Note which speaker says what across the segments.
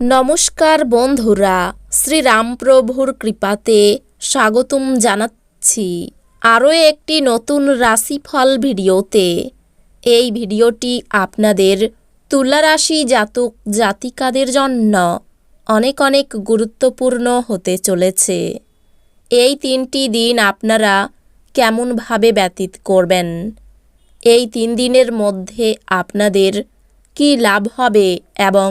Speaker 1: নমস্কার বন্ধুরা, শ্রীরামপ্রভুর কৃপাতে স্বাগতম জানাচ্ছি। আরও একটি নতুন রাশিফল ভিডিওতে। এই ভিডিওটি আপনাদের তুলা রাশি জাতক জাতিকাদের জন্য অনেক অনেক গুরুত্বপূর্ণ হতে চলেছে। এই তিনটি দিন আপনারা কেমনভাবে ব্যতীত করবেন? এই তিন দিনের মধ্যে আপনাদের কী লাভ হবে এবং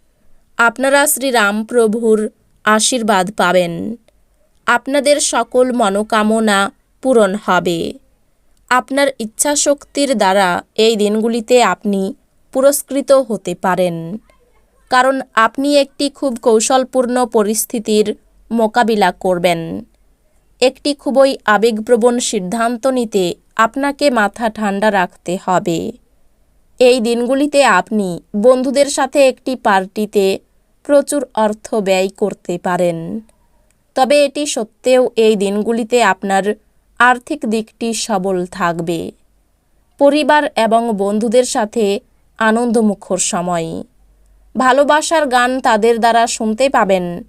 Speaker 1: আপনারা শ্রীরামপ্রভুর আশীর্বাদ পাবেন। আপনাদের সকল মনোকামনা পূরণ হবে। আপনার ইচ্ছাশক্তির দ্বারা এই দিনগুলিতে আপনি পুরস্কৃত হতে পারেন। কারণ আপনি একটি খুব কৌশলপূর্ণ পরিস্থিতির মোকাবিলা করবেন। একটি খুবই আবেগপ্রবণ সিদ্ধান্ত নিতে আপনাকে মাথা ঠান্ডা রাখতে হবে। এই দিনগুলিতে আপনি বন্ধুদের সাথে একটি পার্টিতে প্রচুর অর্থ ব্যয় করতে পারেন। তবে এটি সত্ত্বেও এই দিনগুলিতে আপনার আর্থিক দিকটি সবল থাকবে। পরিবার এবং বন্ধুদের সাথে আনন্দমুখর সময়। ভালোবাসার গান তাদের দ্বারা শুনতে পাবেন,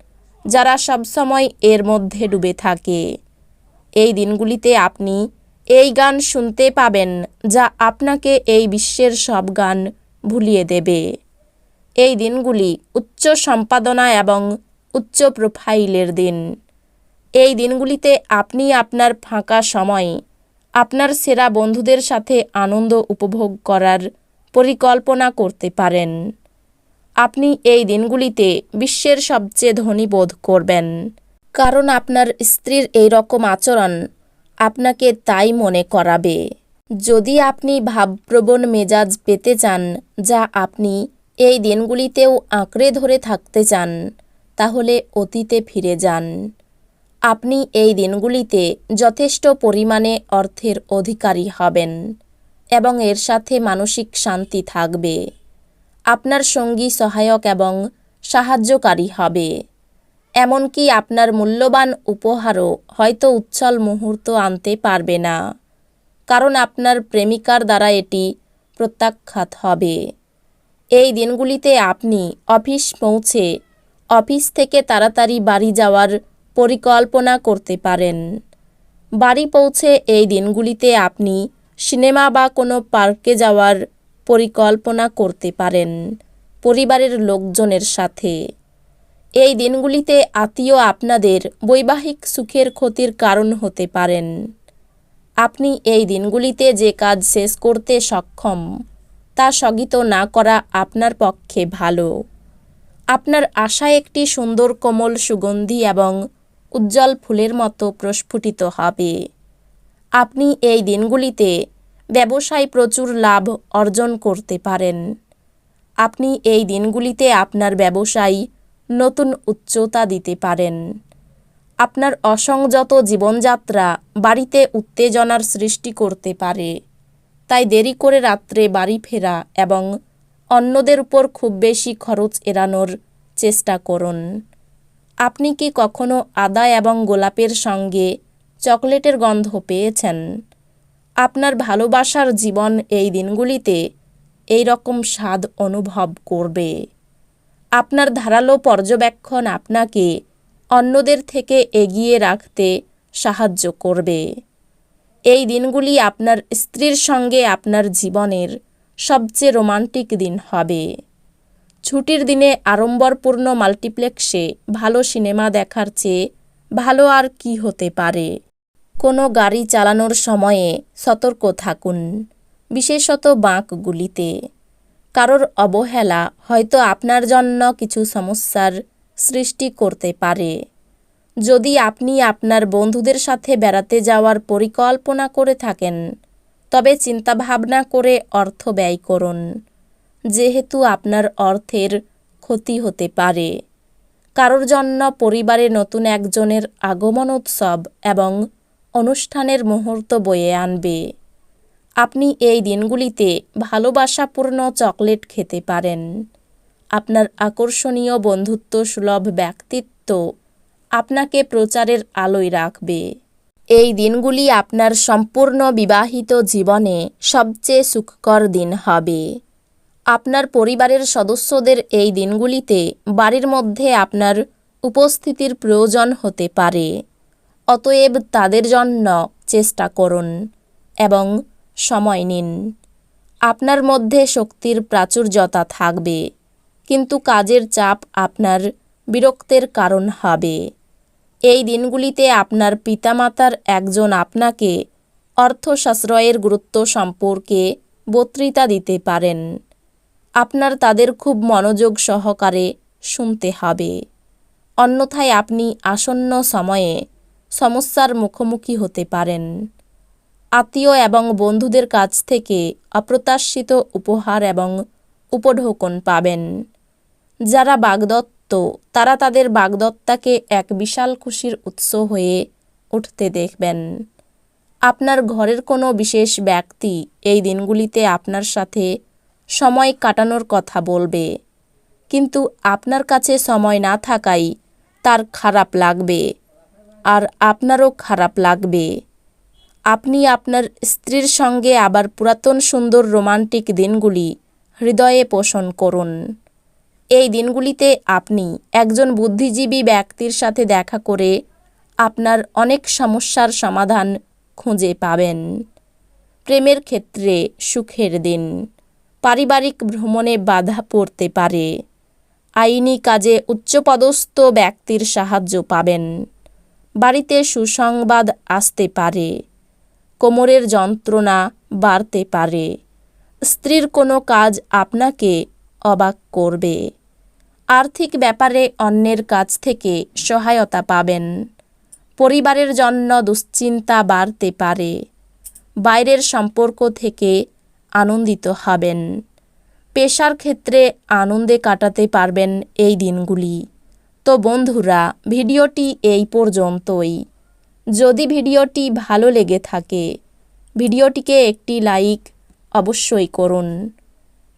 Speaker 1: যারা সবসময় এর মধ্যে ডুবে থাকে। এই দিনগুলিতে আপনি এই গান শুনতে পাবেন, যা আপনাকে এই বিশ্বের সব গান ভুলিয়ে দেবে। এই দিনগুলি উচ্চ সম্পাদনা এবং উচ্চ প্রোফাইলের দিন। এই দিনগুলিতে আপনি আপনার ফাঁকা সময়, আপনার সেরা বন্ধুদের সাথে আনন্দ উপভোগ করার পরিকল্পনা করতে পারেন। আপনি এই দিনগুলিতে বিশ্বের সবচেয়ে ধনী বোধ করবেন। কারণ আপনার স্ত্রীর এই রকম আচরণ আপনাকে তাই মনে করাবে। যদি আপনি ভাবপ্রবণ মেজাজ পেতে চান যা আপনি এই দিনগুলিতেও আঁকড়ে ধরে থাকতে চান, তাহলে অতীতে ফিরে যান। আপনি এই দিনগুলিতে যথেষ্ট পরিমাণে অর্থের অধিকারী হবেন এবং এর সাথে মানসিক শান্তি থাকবে। আপনার সঙ্গী সহায়ক এবং সাহায্যকারী হবে। এমনকি আপনার মূল্যবান উপহারও হয়তো উচ্ছল মুহূর্ত আনতে পারবে না, কারণ আপনার প্রেমিকার দ্বারা এটি প্রত্যাখ্যাত হবে। এই দিনগুলিতে আপনি অফিস পৌঁছে অফিস থেকে তাড়াতাড়ি বাড়ি যাওয়ার পরিকল্পনা করতে পারেন। বাড়ি পৌঁছে এই দিনগুলিতে আপনি সিনেমা বা কোনো পার্কে যাওয়ার পরিকল্পনা করতে পারেন পরিবারের লোকজনের সাথে। এই দিনগুলিতে আত্মীয় আপনাদের বৈবাহিক সুখের ক্ষতির কারণ হতে পারেন। আপনি এই দিনগুলিতে যে কাজ শেষ করতে সক্ষম তা স্থগিত না করা আপনার পক্ষে ভালো। আপনার আশা একটি সুন্দর কোমল সুগন্ধি এবং উজ্জ্বল ফুলের মতো প্রস্ফুটিত হবে। আপনি এই দিনগুলিতে ব্যবসায় প্রচুর লাভ অর্জন করতে পারেন। আপনি এই দিনগুলিতে আপনার ব্যবসায় নতুন উচ্চতা দিতে পারেন। আপনার অসংযত জীবনযাত্রা বাড়িতে উত্তেজনার সৃষ্টি করতে পারে। তাই দেরি করে রাত্রে বাড়ি ফেরা এবং অন্যদের উপর খুব বেশি খরচ এড়ানোর চেষ্টা করুন। আপনি কি কখনো আদা এবং গোলাপের সঙ্গে চকলেটের গন্ধ পেয়েছেন? আপনার ভালোবাসার জীবন এই দিনগুলিতে এই রকম স্বাদ অনুভব করবে। আপনার ধারালো পর্যবেক্ষণ আপনাকে অন্যদের থেকে এগিয়ে রাখতে সাহায্য করবে। এই দিনগুলি আপনার স্ত্রীর সঙ্গে আপনার জীবনের সবচেয়ে রোমান্টিক দিন হবে। ছুটির দিনে আড়ম্বরপূর্ণ মাল্টিপ্লেক্সে ভালো সিনেমা দেখার চেয়ে ভালো আর কি হতে পারে? কোনো গাড়ি চালানোর সময়ে সতর্ক থাকুন, বিশেষত বাঁকগুলিতে। কারোর অবহেলা হয়তো আপনার জন্য কিছু সমস্যার সৃষ্টি করতে পারে। যদি আপনি আপনার বন্ধুদের সাথে বেড়াতে যাওয়ার পরিকল্পনা করে থাকেন, তবে চিন্তাভাবনা করে অর্থ ব্যয় করুন। যেহেতু আপনার অর্থের ক্ষতি হতে পারে। কারোর জন্য পরিবারে নতুন একজনের আগমন উৎসব এবং অনুষ্ঠানের মুহূর্ত বয়ে আনবে। আপনি এই দিনগুলিতে ভালোবাসাপূর্ণ চকলেট খেতে পারেন। আপনার আকর্ষণীয় বন্ধুত্ব সুলভ ব্যক্তিত্ব আপনাকে প্রচারের আলোয় রাখবে। এই দিনগুলি আপনার সম্পূর্ণ বিবাহিত জীবনে সবচেয়ে সুখকর দিন হবে। আপনার পরিবারের সদস্যদের এই দিনগুলিতে বাড়ির মধ্যে আপনার উপস্থিতির প্রয়োজন হতে পারে। অতএব তাদের জন্য চেষ্টা করুন এবং সময় নিন। আপনার মধ্যে শক্তির প্রাচুর্যতা থাকবে, কিন্তু কাজের চাপ আপনার বিরক্তের কারণ হবে। এই দিনগুলিতে আপনার পিতামাতার একজন আপনাকে অর্থ সাশ্রয়ের গুরুত্ব সম্পর্কে বক্তৃতা দিতে পারেন। আপনার তাদের খুব মনোযোগ সহকারে শুনতে হবে। অন্যথায় আপনি আসন্ন সময়ে সমস্যার মুখোমুখি হতে পারেন। আত্মীয় এবং বন্ধুদের কাছ থেকে অপ্রত্যাশিত উপহার এবং উপঢৌকন পাবেন। যারা বাগদত্ত তারা তাদের বাগদত্তাকে এক বিশাল খুশির উৎস হয়ে উঠতে দেখবেন। আপনার ঘরের কোনো বিশেষ ব্যক্তি এই দিনগুলিতে আপনার সাথে সময় কাটানোর কথা বলবে। কিন্তু আপনার কাছে সময় না থাকাই তার খারাপ লাগবে আর আপনারও খারাপ লাগবে। আপনি আপনার স্ত্রীর সঙ্গে আবার পুরাতন সুন্দর রোমান্টিক দিনগুলি হৃদয়ে পোষণ করুন। এই দিনগুলিতে আপনি একজন বুদ্ধিজীবী ব্যক্তির সাথে দেখা করে আপনার অনেক সমস্যার সমাধান খুঁজে পাবেন। প্রেমের ক্ষেত্রে সুখের দিন। পারিবারিক ভ্রমণে বাধা পড়তে পারে। আইনি কাজে উচ্চপদস্থ ব্যক্তির সাহায্য পাবেন। বাড়িতে সুসংবাদ আসতে পারে। কোমরের যন্ত্রণা বাড়তে পারে। স্ত্রীর কোনো কাজ আপনাকে অবাক করবে। আর্থিক ব্যাপারে অন্যের কাছ থেকে সহায়তা পাবেন। পরিবারের জন্য দুশ্চিন্তা বাড়তে পারে। বাইরের সম্পর্ক থেকে আনন্দিত হবেন। পেশার ক্ষেত্রে আনন্দে কাটাতে পারবেন এই দিনগুলি। তো বন্ধুরা, ভিডিওটি এই পর্যন্তই। যদি ভিডিওটি ভালো লেগে থাকে, ভিডিওটিকে একটি লাইক অবশ্যই করুন।